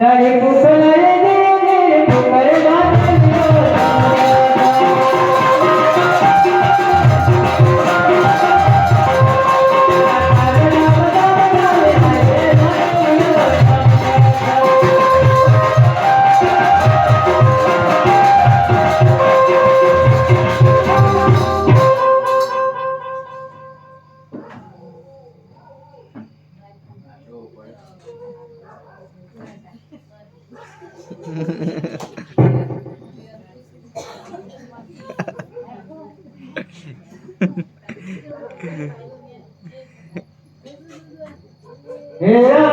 তাই 哎呀！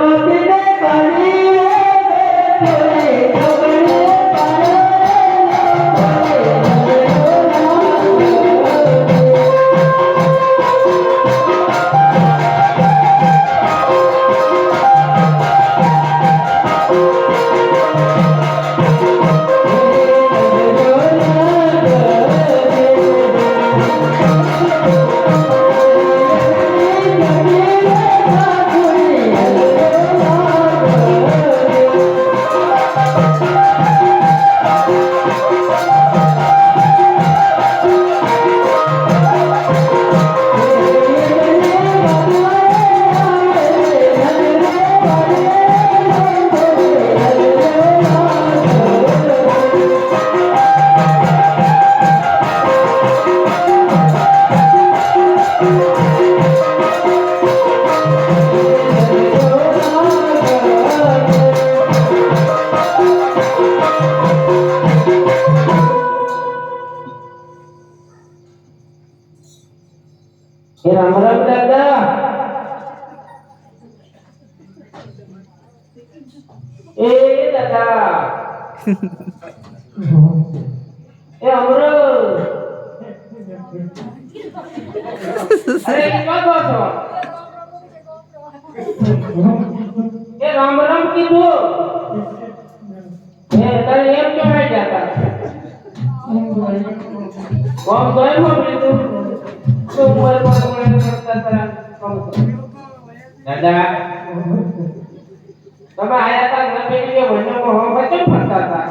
હે રામ રામ દાદા એ દાદા એ અમરો અરે કેવા કહો છો એ રામ રામ કીધું દાદા. તમે આયા તા ન કે વન્ય મોહ વચ્ચે ફરતા હતા.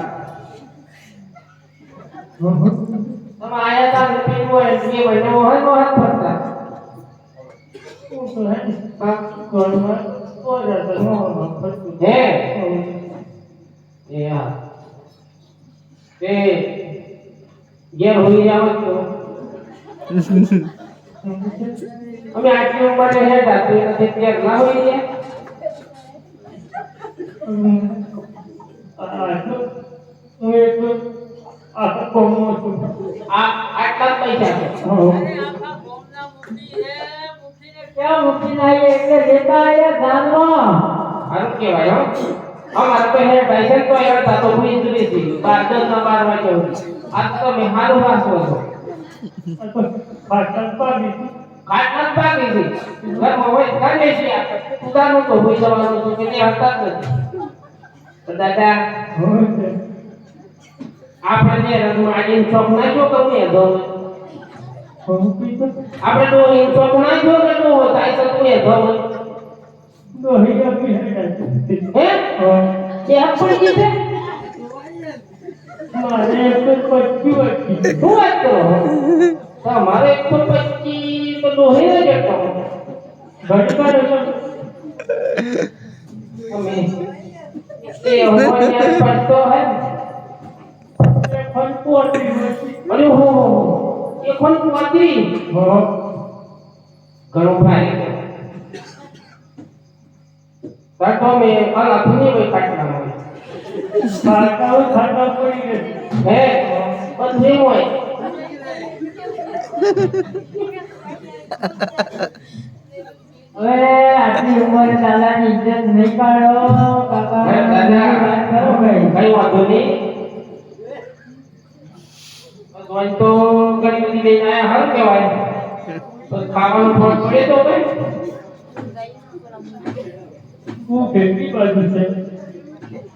તમે આયા તા ન પેલી મોહ એટલે વન્ય મોહ હાથ ફરતા હે? એ હા. તે ઘેર હોઈ જાવ તો અમે આટલી ઉંમરે હે જાતી નથી ત્યાં ના હોઈ ગયા આ આટલા જ પૈસા છે ક્યાં મૂકી નાખી એટલે લેતા આયા ધાનમાં સારું કહેવાય હો અમારે તો હે ભાઈ તો યાર તાતો ભૂલી જુદી હતી બાર દસ ના બાર વાગે ઉઠી આજ તો મેં હારું વાંચો વાત ન પાકી છે. ઘરમાં હોય ગમે છે ઉતારનું તો હોય જવાનું તો કે આપણે રંગમાં ઇન્સોક નાખ્યો તો મેં ધો આપણે તો ઇન્સોક નાખ્યો કે તો તો મેં ધો તો હે? કે આપણી જે છે? મારે અમે. એ હોવાની પડતો હે અરે બધું એમ હોય. આટલી ઉંમરે ઇજ્જત નહીં હે કઈ વાંધો નહીં તો ઘણી બધી લઈને આયા કહેવાય તો ખાવાનું થોડું પડે તો ભાઈ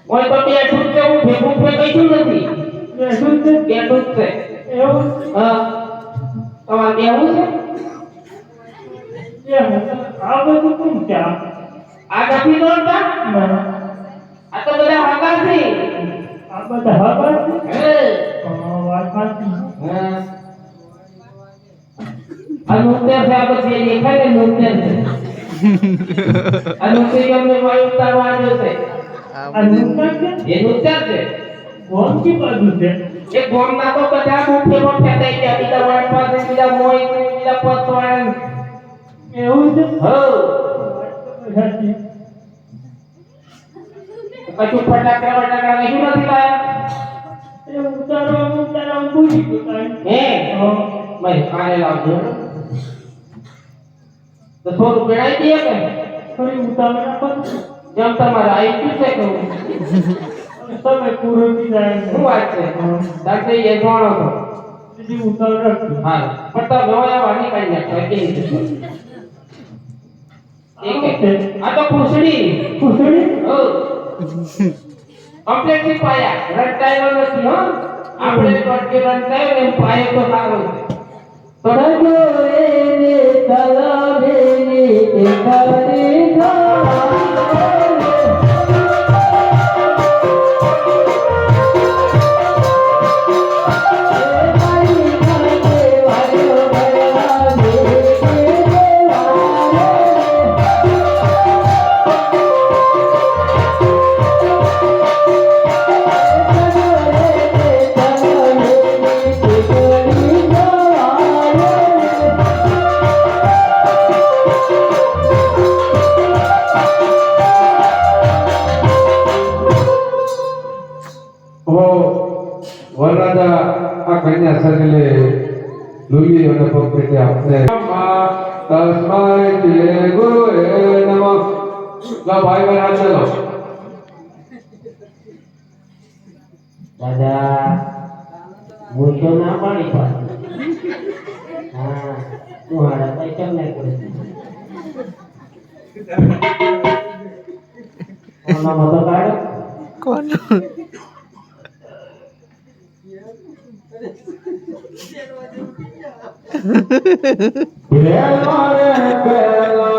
ઓય તો બે છે. હું ભેગું કઈશું નથી બે છૂટ છે. હા. તમારે બેહવું છે? આ નથી દોડતા આ તો બધા હાકા છે. હે. હા આ છે દેખાય ને નુકતેર છે? અમને વાયુ ઉતારવા આવ્યો છે? એ નુકતેર છે? એ ગોમના તો બધા મુખ્ય મોઠે થઈ ગયા બીજા વાળ પાસે બીજા મોય બીજા પતવાણ હો કશું ફટાકડા ફટાકડા કશું નથી લાયા હે મારી કાલે લાવજો તો થોડું ગણાઈ દઈએ કે થોડી ઉતાવળ ના કરો. જેમ તમારે આવી ગયું છે કે હું? તમે પૂરું બી જાય શું વાત છે દાખલે એ જોણો તો બીજી ઉતાવળ રાખજો. હા પણ તો ગવાયા વાની કાઢી નાખો એક એક એક એક. આ તો ખુશડી ખુશડી? હો કમ્પ્લીટથી પાયા રટાયો નથી હો. આપણે પડકે રટાયો ને પાયો તો સારો. છે પડજો એને તલાવેની વરરાજા આ કન્યા સગલે લુલી અને પગપેટે આપને તસ્માય તે ગુરુએ નમઃ. લો, ભાઈ ભાઈ હાથ ચાલો. દાદા મૂછો ના પાડી પાડી. હા તું હાડા કેમ નહીં કરે કોનો Yeah,